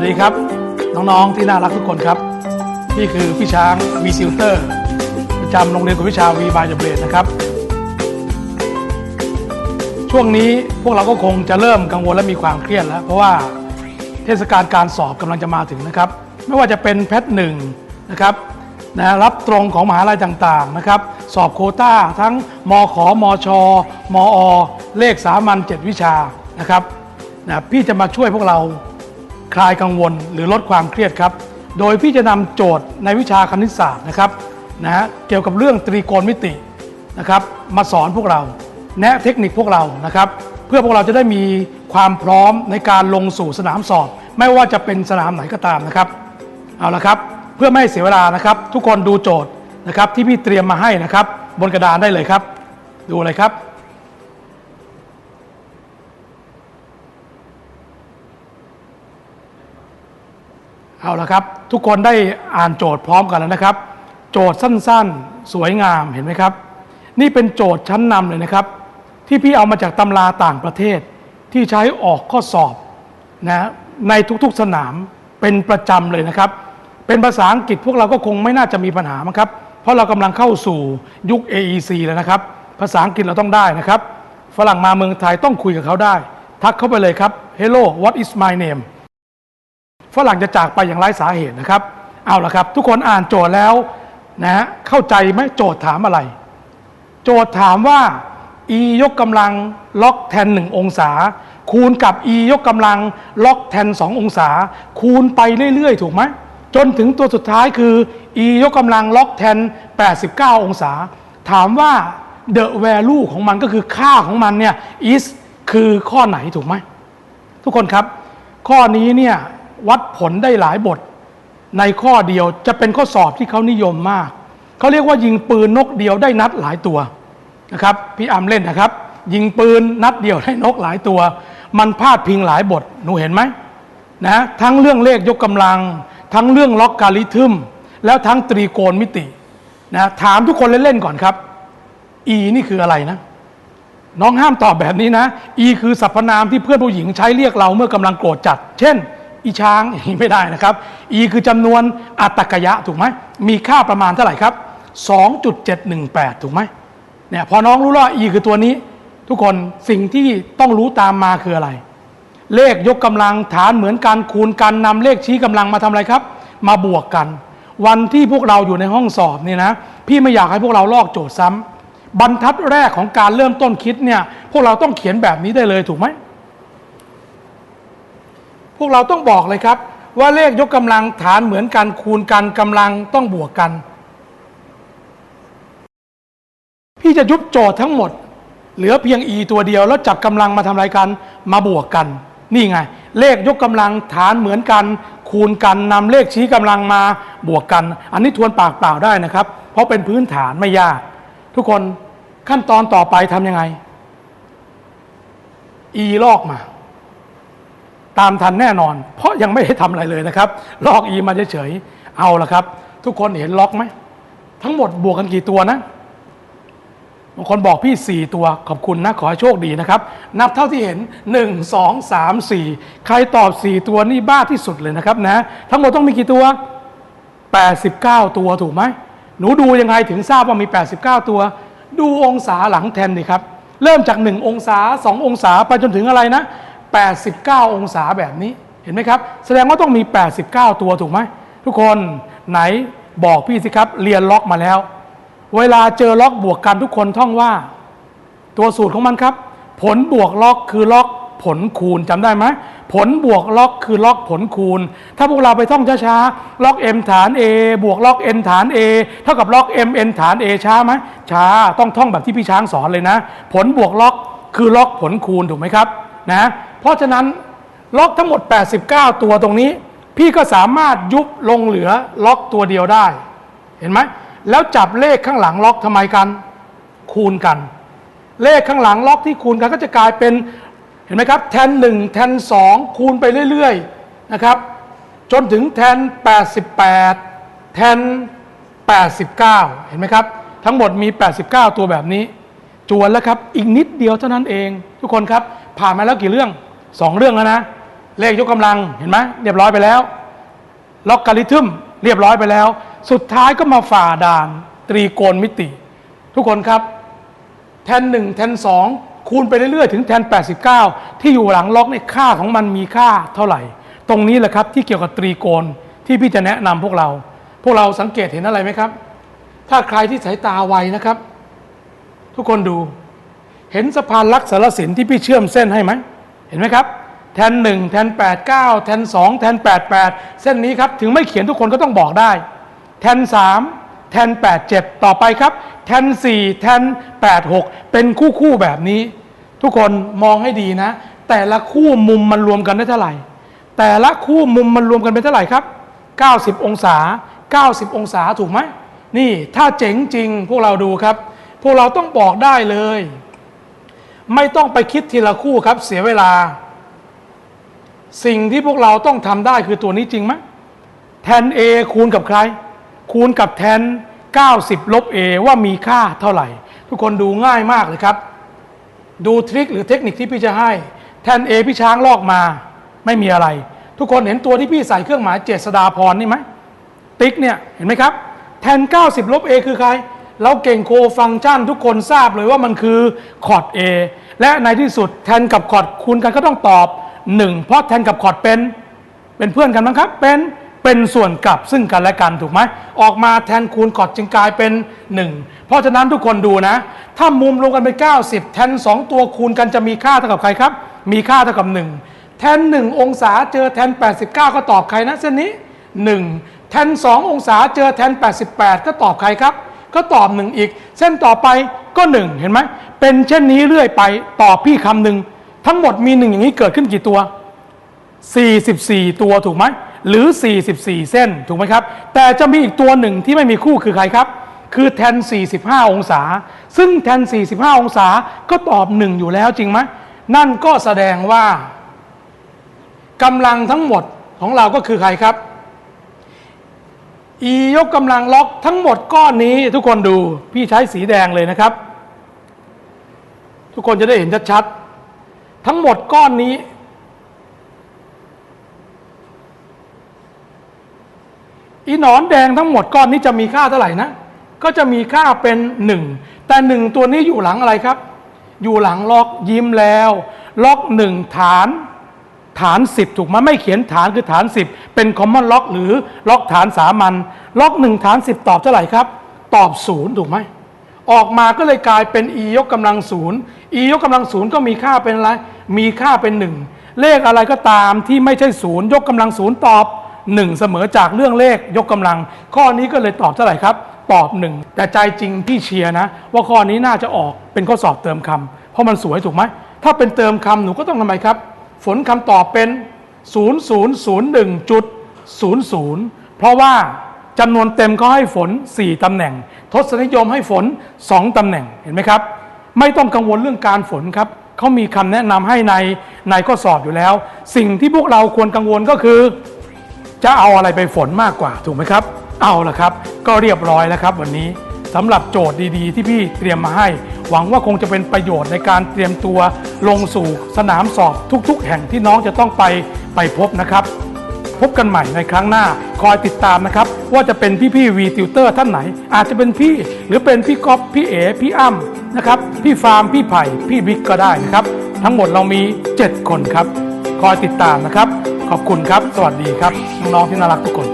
วัสดีครับ น้องๆที่น่ารักทุกคนครับ นี่คือพี่ช้างวีซิลเตอร์ประจำโรงเรียนกวดวิชาวีบายเบรดนะครับ ช่วงนี้พวกเราก็คงจะเริ่มกังวลและมีความเครียดแล้ว เพราะว่าเทศกาลการสอบกำลังจะมาถึงนะครับ ไม่ว่าจะเป็นแพทหนึ่งนะครับนะรับตรงของมหาลัยต่างๆนะครับ สอบโคต้าทั้งมขมชมอ เลขสามัญ7วิชานะครับนะพี่จะมาช่วยพวกเรา ลายกังวลหรือลดความเครียดครับ โดยพี่จะนำโจทย์ในวิชาคณิตศาสตร์นะครับนะฮะเกี่ยวกับเรื่องตรีโกณมิตินะครับ มาสอนพวกเรา แนะเทคนิคพวกเรานะครับ เพื่อพวกเราจะได้มีความพร้อมในการลงสู่สนามสอบ ไม่ว่าจะเป็นสนามไหนก็ตามนะครับเอาละครับเพื่อไม่ให้เสียเวลานะครับ ทุกคนดูโจทย์นะครับที่พี่เตรียมมาให้นะครับ บนกระดานได้เลยครับ ดูเลยครับ เอาละครับ ทุกคนได้อ่านโจทย์พร้อมกันแล้วนะครับ โจทย์สั้นๆ สวยงามเห็นไหมครับ นี่เป็นโจทย์ชั้นนำเลยนะครับ ที่พี่เอามาจากตำราต่างประเทศ ที่ใช้ออกข้อสอบนะในทุกๆสนามเป็นประจำเลยนะครับ เป็นภาษาอังกฤษพวกเราก็คงไม่น่าจะมีปัญหามั้งครับ เพราะเรากำลังเข้าสู่ยุค AEC แล้วนะครับ ภาษาอังกฤษเราต้องได้นะครับ ฝรั่งมาเมืองไทยต้องคุยกับเขาได้ ทักเข้าไปเลยครับ Hello what is my name ฝรั่งจะจากไปอย่างไร้สาเหตุนะครับ เอาละครับ ทุกคนอ่านโจทย์แล้วนะฮะเข้าใจไหมโจทย์ถามอะไร โจทย์ถามว่า e ยกกำลังล็อกแทน1องศา คูณกับ e ยกกำลังล็อกแทน2องศา คูณไปเรื่อยๆ ถูกไหมจนถึงตัวสุดท้ายคือ e ยกกำลังล็อกแทน 89 องศา ถามว่า the value ของมันก็คือค่าของมันเนี่ย is คือข้อไหนถูกไหม ทุกคนครับ ข้อนี้เนี่ย วัดผลได้หลายบท ในข้อเดียวจะเป็นข้อสอบที่เขานิยมมาก เขาเรียกว่ายิงปืนนกเดียวได้นัดหลายตัวนะครับพี่อัมเล่นนะครับ ยิงปืนนัดเดียวได้นกหลายตัว มันพาดพิงหลายบทหนูเห็นไหมนะทั้งเรื่องเลขยกกำลัง ทั้งเรื่องล็อกการิทึมแล้วทั้งตรีโกณมิตินะถามทุกคนเล่นๆก่อนครับ E นี่คืออะไรนะ น้องห้ามตอบแบบนี้นะ E คือสรรพนามที่เพื่อนผู้หญิงใช้เรียกเราเมื่อกำลังโกรธจัด เช่น อีช้างอย่างนี้ไม่ได้นะครับ E คือจำนวนอัตกยะถูกไหมมีค่าประมาณเท่าไหร่ครับ 2.718 ถูกไหมเนี่ยพอน้องรู้แล้วว่า E คือตัวนี้ ทุกคนสิ่งที่ต้องรู้ตามมาคืออะไร เลขยกกำลังฐานเหมือนกันคูณกันนำเลขชี้กำลังมาทำอะไรครับ มาบวกกัน วันที่พวกเราอยู่ในห้องสอบเนี่ยนะพี่ไม่อยากให้พวกเราลอกโจทย์ซ้ำบรรทัดแรกของการเริ่มต้นคิดเนี่ยพวกเราต้องเขียนแบบนี้ได้เลยถูกไหม พวกเราต้องบอกเลยครับ ว่าเลขยกกำลังฐานเหมือนกันคูณกันกำลังต้องบวกกัน พี่จะยุบโจทย์ทั้งหมด เหลือเพียง e ตัวเดียว แล้วจับกำลังมาทำอะไรกันมาบวกกัน นี่ไง เลขยกกำลังฐานเหมือนกัน คูณกันนำเลขชี้กำลังมาบวกกัน อันนี้ทวนปากเปล่าได้นะครับ เพราะเป็นพื้นฐานไม่ยาก ทุกคนขั้นตอนต่อไปทำยังไง e ลอกมา ตามทันแน่นอน เพราะยังไม่ได้ทำอะไรเลยนะครับลอก e มาเฉยๆเอาละครับ ทุกคนเห็นล็อกไหม ทั้งหมดบวกกันกี่ตัวนะบางคนบอกพี่ 4 ตัวขอบคุณนะ ขอให้โชคดีนะครับ นับเท่าที่เห็น 1 2 3 4 ใครตอบ 4 ตัวนี่บ้าที่สุดเลยนะครับนะ ทั้งหมดต้องมีกี่ตัว 89 ตัวถูกไหม หนูดูยังไงถึงทราบว่ามี 89 ตัว ดูองศาหลังแทนดิครับ เริ่มจาก 1 องศา 2 องศาไปจนถึงอะไรนะ 89 องศาแบบนี้เห็นไหมครับ แสดงว่าต้องมี 89 ตัวถูกไหม ทุกคนไหนบอกพี่สิครับเรียนล็อกมาแล้ว เวลาเจอล็อกบวกกันทุกคนท่องว่า ตัวสูตรของมันครับ ผลบวกล็อกคือล็อกผลคูณจำได้ไหมผลบวกล็อกคือล็อกผลคูณ ถ้าพวกเราไปท่องช้าๆล็อก m ฐาน a บวกล็อก n ฐาน a เท่ากับล็อก m n ฐาน a ช้าไหมช้าต้องท่องแบบที่พี่ช้างสอนเลยนะ ผลบวกล็อกคือล็อกผลคูณถูกไหมครับนะ เพราะฉะนั้นล็อกทั้งหมด 89 ตัวตรงนี้ พี่ก็สามารถยุบลงเหลือล็อกตัวเดียวได้ เห็นไหมแล้วจับเลขข้างหลังล็อกทำไมกัน คูณกัน เลขข้างหลังล็อกที่คูณกันก็จะกลายเป็นเห็นไหมครับแทน1แทน2 คูณไปเรื่อยๆนะครับ จนถึงแทน 88 แทน 89 เห็นไหมครับ ทั้งหมดมี 89 ตัวแบบนี้ จวนแล้วครับ อีกนิดเดียวเท่านั้นเอง ทุกคนครับ ผ่านมาแล้วกี่เรื่อง 2เรื่องแล้วนะ เลขยกกำลังเห็นไหมเรียบร้อยไปแล้ว ล็อกการิทึมเรียบร้อยไปแล้ว สุดท้ายก็มาฝ่าด่าน ตรีโกณมิติ ทุกคนครับ แทน1แทน2คูณไปเรื่อยๆ ถึงแทน 89 ที่อยู่หลังล็อกเนี่ยค่าของมันมีค่าเท่าไหร่ ตรงนี้แหละครับที่เกี่ยวกับตรีโกณที่พี่จะแนะนำพวกเรา พวกเราสังเกตเห็นอะไรไหมครับ ถ้าใครที่สายตาไวนะครับ ทุกคนดู เห็นสะพานลักษณสินที่พี่เชื่อมเส้นให้ไหม เห็นไหมครับแทน1แทน8 9แทน2แทน8 8เส้นนี้ครับถึงไม่เขียนทุกคนก็ต้องบอกได้ แทน3แทน8 7ต่อไปครับ แทน4แทน8 6เป็นคู่คู่ๆแบบนี้ ทุกคนมองให้ดีนะ แต่ละคู่มุมมันรวมกันได้เท่าไหร่ แต่ละคู่มุมมันรวมกันเป็นเท่าไหร่ครับ 90 องศา 90 องศาถูกไหมนี่ถ้าเจ๋งจริงพวกเราดูครับ พวกเราต้องบอกได้เลย ไม่ต้องไปคิดทีละคู่ครับ เสียเวลา สิ่งที่พวกเราต้องทำได้คือตัวนี้จริงไหมแทน a คูณกับใคร คูณกับแทน 90 ลบ a ว่ามีค่าเท่าไหร่ ทุกคนดูง่ายมากเลยครับ ดูทริคหรือเทคนิคที่พี่จะให้ แทน a พี่ช้างลอกมา ไม่มีอะไร ทุกคนเห็นตัวที่พี่ใส่เครื่องหมายเจษดาพรนี่ไหมติ๊กเนี่ยเห็นไหมครับ แทน 90 ลบ a คือใคร เราเก่งโคฟังก์ชันทุกคนทราบเลยว่ามันคือคอร์ด a และในที่สุดแทนกับคอร์ดคูณกันก็ต้องตอบ 1 เพราะแทนกับคอร์ดเป็น เป็นเพื่อนกันมั้งครับ เป็นเป็นส่วนกลับซึ่งกันและกันถูกไหมออกมาแทนคูณคอร์ดจึงกลายเป็น 1 เพราะฉะนั้นทุกคนดูนะ ถ้ามุมรวมกันเป็น 90 แทน 2 ตัวคูณกันจะมีค่าเท่ากับใครครับ มีค่าเท่ากับ 1 แทน 1 องศาเจอแทน 89 ก็ตอบใครนะเส้นนี้ 1 แทน 2 องศาเจอแทน 88 ก็ตอบใครครับ ก็ตอบ1อีก เส้นต่อไปก็1เห็นไหมเป็นเช่นนี้เรื่อยไปตอบพี่คำหนึ่งทั้งหมดมี1อย่างนี้เกิดขึ้นกี่ตัว 44 ตัวถูกไหมหรือ 44 เส้นถูกไหมครับ แต่จะมีอีกตัวหนึ่งที่ไม่มีคู่คือใครครับ คือแทน 45 องศา ซึ่งแทน 45 องศาก็ตอบ1อยู่แล้วจริงไหมนั่นก็แสดงว่ากำลังทั้งหมดของเราก็คือใครครับ e ยกกำลังล็อกทั้งหมดก้อนนี้ทุกคนดูพี่ใช้สีแดงเลยนะครับ ทุกคนจะได้เห็นชัดๆทั้งหมดก้อนนี้ อีหนอนแดงทั้งหมดก้อนนี้จะมีค่าเท่าไหร่นะ ก็จะมีค่าเป็นหนึ่งแต่หนึ่งตัวนี้อยู่หลังอะไรครับ อยู่หลังล็อกยิ้มแล้ว ล็อกหนึ่งฐาน ฐาน 10 ถูกไหมไม่เขียนฐานคือฐาน 10 เป็น common lock หรือล็อกฐานสามัญล็อก 1 ฐาน 10 ตอบเท่าไหร่ครับ ตอบ0ถูกไหมออกมาก็เลยกลายเป็น e ยกกำลังศูนย์ e ยกกำลังศูนย์ก็มีค่าเป็นอะไร มีค่าเป็น 1 เลขอะไรก็ตามที่ไม่ใช่ศูนย์ยกกำลังศูนย์ตอบ 1 เสมอจากเรื่องเลขยกกำลัง ข้อนี้ก็เลยตอบเท่าไหร่ครับ ตอบ 1 แต่ใจจริงพี่เชียร์นะ ว่าข้อนี้น่าจะออกเป็นข้อสอบเติมคำเพราะมันสวยถูกไหมถ้าเป็นเติมคำหนูก็ต้องทำไมครับ ฝนคำตอบเป็น 0001.00 เพราะว่าจำนวนเต็มเขาให้ฝน 4ตำแหน่ง ทศนิยมให้ฝน 2ตำแหน่งเห็นไหมครับ ไม่ต้องกังวลเรื่องการฝนครับเขามีคำแนะนำให้ในในข้อสอบอยู่แล้ว สิ่งที่พวกเราควรกังวลก็คือ จะเอาอะไรไปฝนมากกว่าถูกไหมครับ เอาละครับ ก็เรียบร้อยแล้วครับ วันนี้สำหรับโจทย์ดี ๆ ที่พี่เตรียมมาให้ หวังว่าคงจะเป็นประโยชน์ในการเตรียมตัวลงสู่สนามสอบทุก ๆ แห่งที่น้องจะต้องไปไปพบนะครับ พบกันใหม่ในครั้งหน้าคอยติดตามนะครับ ว่าจะเป็นพี่ๆวีติวเตอร์ท่านไหน อาจจะเป็นพี่หรือเป็นพี่ก๊อฟพี่เอ๋พี่อ้ำนะครับพี่ฟาร์มพี่ไผ่พี่บิ๊กก็ได้นะครับ ทั้งหมดเรามี 7 คนครับ คอยติดตามนะครับ ขอบคุณครับ สวัสดีครับน้องๆที่น่ารักทุกคน